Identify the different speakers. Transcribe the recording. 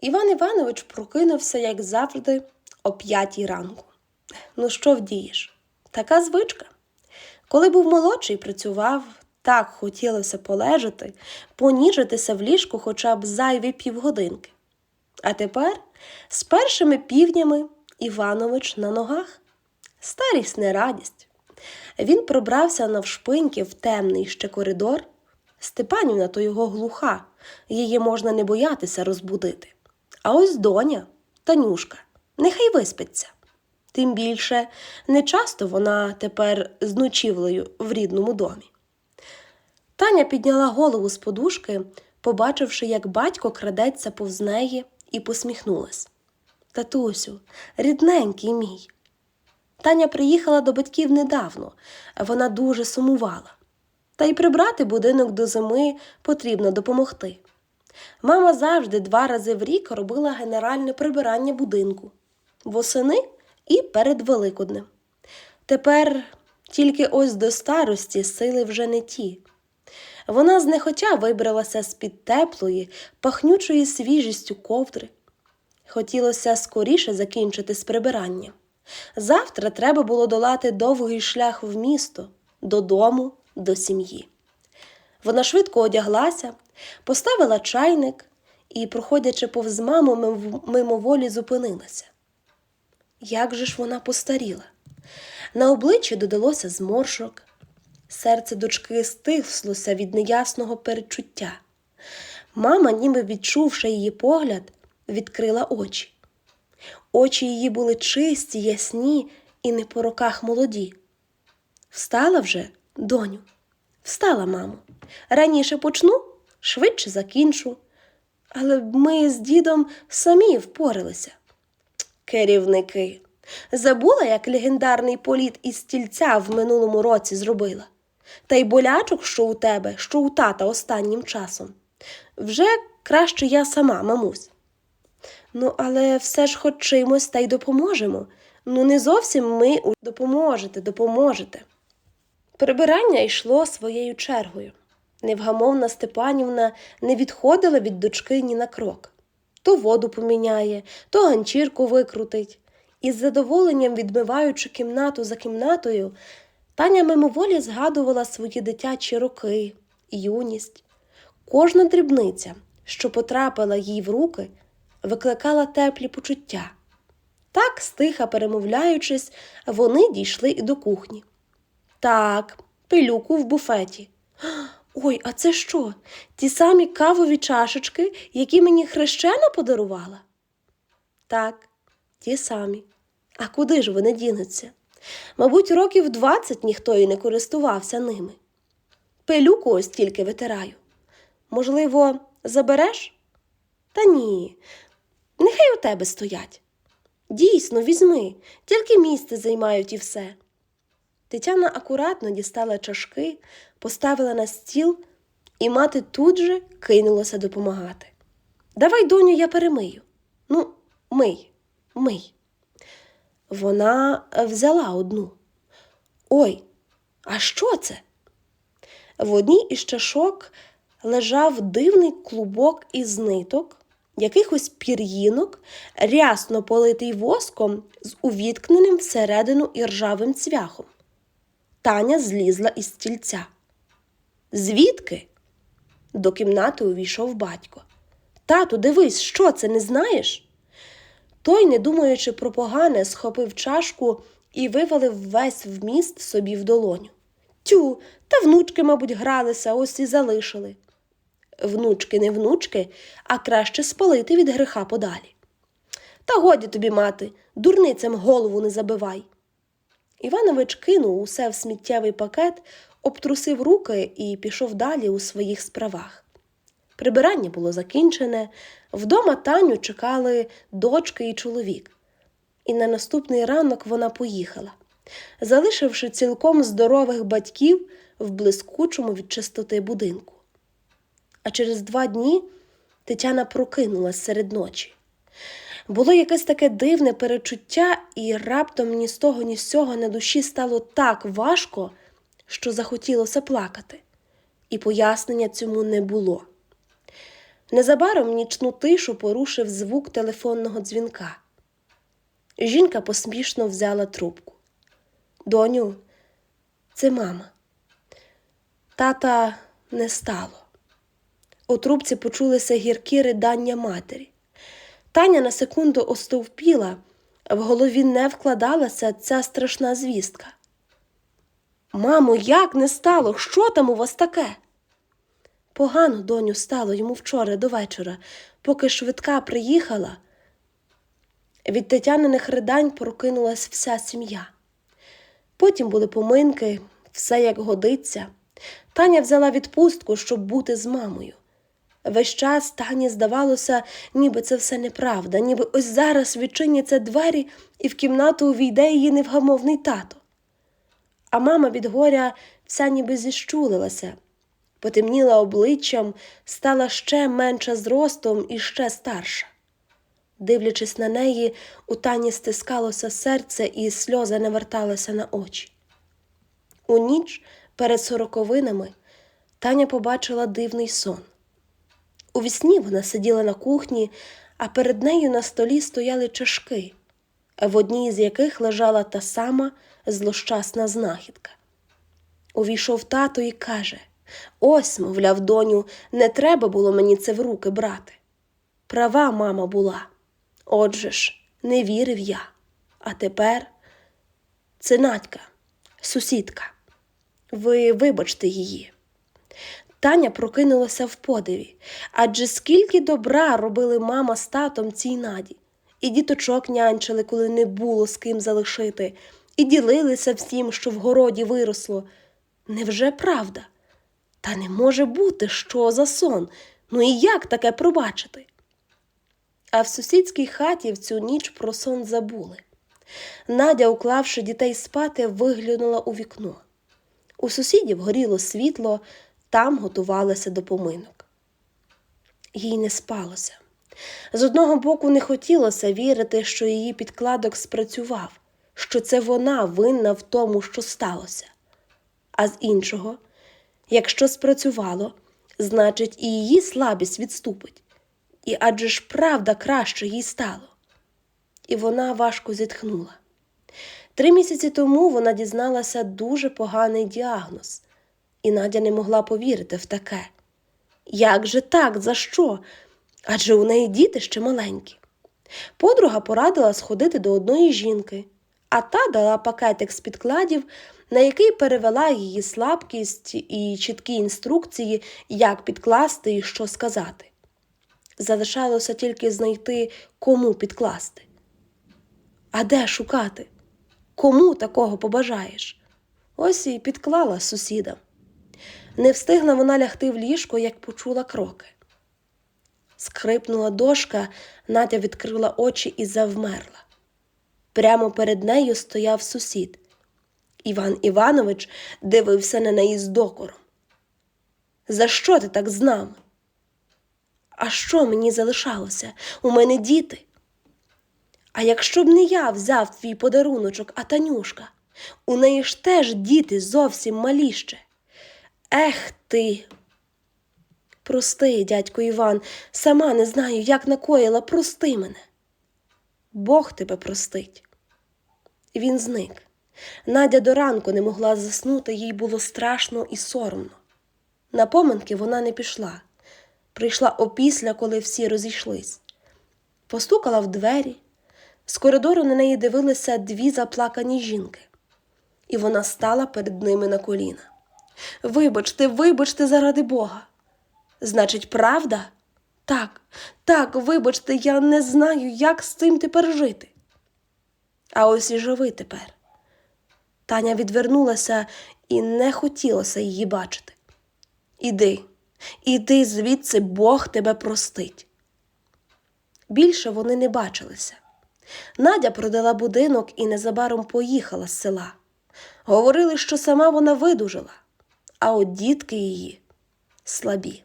Speaker 1: Іван Іванович прокинувся, як завжди, о п'ятій ранку. Ну, що вдієш? Така звичка. Коли був молодший, працював, так хотілося полежати, поніжитися в ліжку хоча б зайві півгодинки. А тепер з першими півнями Іванович на ногах. Старість не радість. Він пробрався навшпиньки в темний ще коридор. Степанівна то його глуха, її можна не боятися розбудити. А ось доня, Танюшка, нехай виспиться. Тим більше не часто вона тепер з ночівлею в рідному домі. Таня підняла голову з подушки, побачивши, як батько крадеться повз неї, і посміхнулась. Татусю, рідненький мій. Таня приїхала до батьків недавно, вона дуже сумувала. Та й прибрати будинок до зими потрібно допомогти. Мама завжди два рази в рік робила генеральне прибирання будинку восени і перед Великоднем. Тепер тільки ось до старості сили вже не ті. Вона знехотя вибралася з-під теплої, пахнючої свіжістю ковдри. Хотілося скоріше закінчити з прибиранням. Завтра треба було долати довгий шлях в місто, додому, до сім'ї. Вона швидко одяглася, поставила чайник і, проходячи повз маму, мимоволі зупинилася. Як же ж вона постаріла? На обличчі додалося зморшок. Серце дочки стислося від неясного перечуття. Мама, ніби відчувши її погляд, відкрила очі. Очі її були чисті, ясні і не по роках молоді. Встала вже, доню? Встала, мамо. Раніше почну, швидше закінчу. Але ми з дідом самі впоралися. Керівники. Забула, як легендарний політ із стільця в минулому році зробила. Та й болячок, що у тебе, що у тата останнім часом. Вже краще я сама, мамусь. Ну, але все ж хоч чимось та й допоможемо. Ну, не зовсім ми у- допоможете, допоможете. Прибирання йшло своєю чергою. Невгамовна Степанівна не відходила від дочки ні на крок. То воду поміняє, то ганчірку викрутить. І з задоволенням відмиваючи кімнату за кімнатою, Таня мимоволі згадувала свої дитячі роки, юність. Кожна дрібниця, що потрапила їй в руки, викликала теплі почуття. Так, стиха перемовляючись, вони дійшли і до кухні. Так, пилюку в буфеті. Ой, а це що? Ті самі кавові чашечки, які мені хрещена подарувала? Так, ті самі. А куди ж вони дінуться? Мабуть, років двадцять ніхто і не користувався ними. Пилюку ось тільки витираю. Можливо, забереш? Та ні, нехай у тебе стоять. Дійсно, візьми, тільки місце займають і все. Тетяна акуратно дістала чашки, поставила на стіл, і мати тут же кинулася допомагати. Давай, доню, я перемию. Ну, мий, мий. Вона взяла одну. Ой, а що це? В одній із чашок лежав дивний клубок із ниток, якихось пір'їнок, рясно политий воском з увіткненим всередину іржавим цвяхом. Таня злізла із стільця. Звідки? До кімнати увійшов батько. Тату, дивись, що це не знаєш? Той, не думаючи про погане, схопив чашку і вивалив весь вміст собі в долоню. Тю, та внучки, мабуть, гралися, ось і залишили. Внучки, не внучки, а краще спалити від греха подалі. Та годі тобі, мати, дурницям голову не забивай. Іванович кинув усе в сміттєвий пакет, обтрусив руки і пішов далі у своїх справах. Прибирання було закінчене, вдома Таню чекали дочки і чоловік. І на наступний ранок вона поїхала, залишивши цілком здорових батьків в блискучому від чистоти будинку. А через два дні Тетяна прокинулась серед ночі. Було якесь таке дивне перечуття, і раптом ні з того, ні з цього на душі стало так важко, що захотілося плакати, і пояснення цьому не було. Незабаром нічну тишу порушив звук телефонного дзвінка. Жінка посмішно взяла трубку. Доню, це мама. Тата не стало. У трубці почулися гіркі ридання матері. Таня на секунду остовпіла, в голові не вкладалася ця страшна звістка. Мамо, як не стало? Що там у вас таке? Погано доню стало йому вчора до вечора, поки швидка приїхала. Від Тетяниних ридань прокинулась вся сім'я. Потім були поминки, все як годиться. Таня взяла відпустку, щоб бути з мамою. Весь час Тані здавалося, ніби це все неправда, ніби ось зараз відчиняться двері і в кімнату увійде її невгамовний тато. А мама від горя вся ніби зіщулилася, потемніла обличчям, стала ще менша зростом і ще старша. Дивлячись на неї, у Тані стискалося серце і сльози не верталися на очі. У ніч перед сороковинами Таня побачила дивний сон. У вісні вона сиділа на кухні, а перед нею на столі стояли чашки, в одній з яких лежала та сама злощасна знахідка. Увійшов тато і каже Ось, мовляв, доню, не треба було мені це в руки брати. Права мама була. Отже ж, не вірив я. А тепер це Надька, сусідка. Ви вибачте її. Таня прокинулася в подиві, адже скільки добра робили мама з татом цій наді, і діточок нянчили, коли не було з ким залишити, і ділилися всім, що в городі виросло. Невже правда? Та не може бути, що за сон? Ну і як таке пробачити? А в сусідській хаті в цю ніч про сон забули. Надя, уклавши дітей спати, виглянула у вікно. У сусідів горіло світло, там готувалися до поминок. Їй не спалося. З одного боку, не хотілося вірити, що її підкладок спрацював, що це вона винна в тому, що сталося. А з іншого, якщо спрацювало, значить і її слабість відступить. І адже ж правда краще їй стало. І вона важко зітхнула. Три місяці тому вона дізналася дуже поганий діагноз, і Надя не могла повірити в таке. Як же так, за що? Адже у неї діти ще маленькі. Подруга порадила сходити до одної жінки, а та дала пакетик з підкладів, на який перевела її слабкість і чіткі інструкції, як підкласти і що сказати. Залишалося тільки знайти, кому підкласти. А де шукати? Кому такого побажаєш? Ось і підклала сусідам. Не встигла вона лягти в ліжко, як почула кроки. Скрипнула дошка, Надя відкрила очі і завмерла. Прямо перед нею стояв сусід. Іван Іванович дивився на неї з докором. За що ти так з нами? А що мені залишалося? У мене діти. А якщо б не я взяв твій подаруночок, а Танюшка, у неї ж теж діти зовсім малі ще. Ех ти. Прости, дядько Іван, сама не знаю, як накоїла, прости мене. Бог тебе простить. Він зник. Надя до ранку не могла заснути, їй було страшно і соромно. На поминки вона не пішла. Прийшла опісля, коли всі розійшлись. Постукала в двері. З коридору на неї дивилися дві заплакані жінки, і вона стала перед ними на коліна. Вибачте, вибачте, заради Бога. Значить, правда? Так, так, вибачте, я не знаю, як з цим тепер жити. А ось і живи тепер. Таня відвернулася і не хотілося її бачити. Іди, іди звідси, Бог тебе простить. Більше вони не бачилися. Надя продала будинок і незабаром поїхала з села. Говорили, що сама вона видужила, а от дітки її слабі.